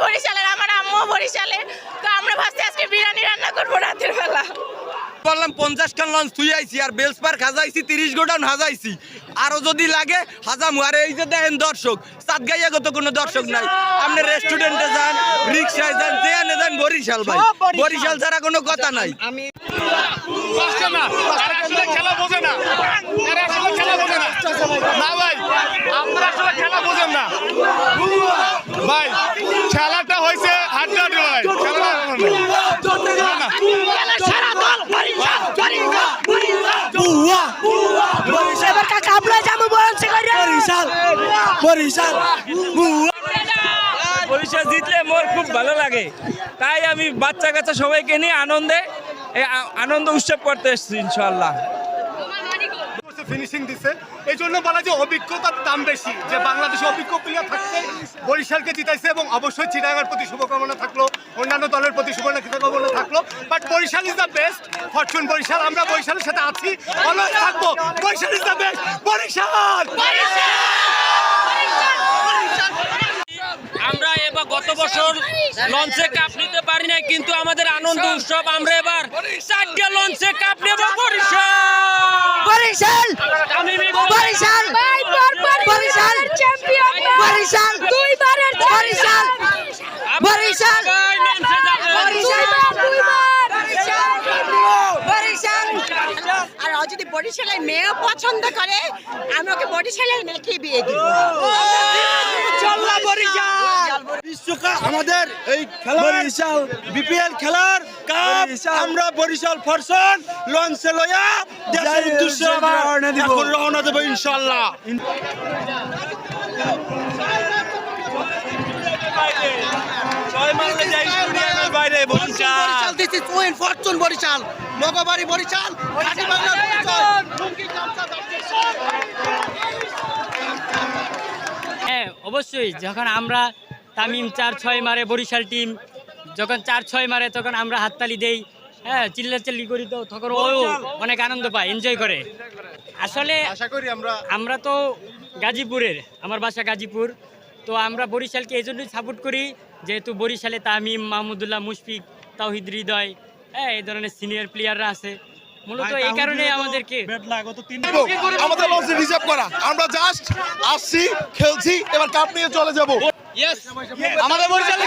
বরিশালের আমার আম্মু বরিশালে তো আমরা ভাবছি আজকে বিরিয়ানি রান্না করব রাতের বেলা। বললাম পঞ্চাশ খান লঞ্চ তুই আইছি আর বেলস পার্ক হাজাইছি তিরিশ গোডাউন হাজাইছি। আরও যদি লাগে হাজামু। আর এই যে দেখেন দর্শক সাতগাইয়া গত কোনো দর্শক নাই। আপনি রেস্টুরেন্টে যান রিক্সায় যান যেখানে যান বরিশাল ভাই। বরিশাল। ছাড়া কোনো কথা নাই। কষ্ট না। এরা আসলে খেলা বোঝে না। খেলা বোঝে না। না ভাই আপনারা আসলে খেলা বোঝেন না ভাই খেলাটা হয়েছে হাড্ডাহাড্ডি ভাই খেলাটা না, না। এবার কাকা যাব বলছে বরিশাল বরিশাল বরিশাল জিতলে মোর খুব ভালো লাগে। তাই আমি বাচ্চা কাচ্চা সবাইকে নিয়ে আনন্দে আনন্দ উৎসব করতে এসেছি ইনশাল্লাহ ফিনিশিং দিচ্ছে এই জন্য বলা যে অভিজ্ঞতার দাম বেশি। যে বাংলাদেশে অভিজ্ঞ প্লেয়ার থাকতে বরিশালকে জিতাইছে এবং অবশ্যই চিটাগার প্রতি শুভকামনা থাকল। থাকল but Barishal is the best fortune Barishal আমরা বরিশালের সাথে আছি অলওয়েজ থাকব। Barishal is the best Barishal! আমরা এবার গত বছর লঞ্চে কাপ নিতে পারি নাই কিন্তু আমাদের আনন্দ উৎসব আমরা এবার চারটে লঞ্চে কাপ নেব বরিশাল! বরিশাল বরিশাল বরিশাল বরিশাল আর ও যদি বরিশালের মেয়েও পছন্দ করে আমি ওকে বরিশালের মেয়েকে বিয়ে দিব। বিশ্বকাপ আমাদের এই বরিশাল। বিপিএল খেলার কাপ আমরা বরিশাল ফরসন লঞ্চে লইয়া দেশের উদ্দেশ্যে এখন রওনা দেবো ইনশাল্লাহ। বাইরে Barishal this win fortune Barishal Nagbari Barishal হ্যাঁ অবশ্যই যখন আমরা তামিম চার ছয় মারে বরিশাল টিম যখন চার ছয় মারে তখন আমরা হাততালি দেই হ্যাঁ চিল্লাচিল্লি করি তো তখন ও অনেক আনন্দ পায় এনজয় করে। আসলে আশা করি আমরা আমরা তো গাজীপুরের আমার বাসা গাজীপুর। তো আমরা বরিশালকে এই জন্যই সাপোর্ট করি যেহেতু বরিশালে তামিম মাহমুদুল্লাহ মুশফিক তাওহিদ হৃদয় হ্যাঁ এই ধরনের সিনিয়র প্লেয়াররা আছে। মূলত এই কারণে আমাদেরকে আমাদের লঞ্চ রিজার্ভ করা। আমরা জাস্ট আসছি খেলছি এবার কাপ নিয়ে চলে যাব। আমাদের বরিশালে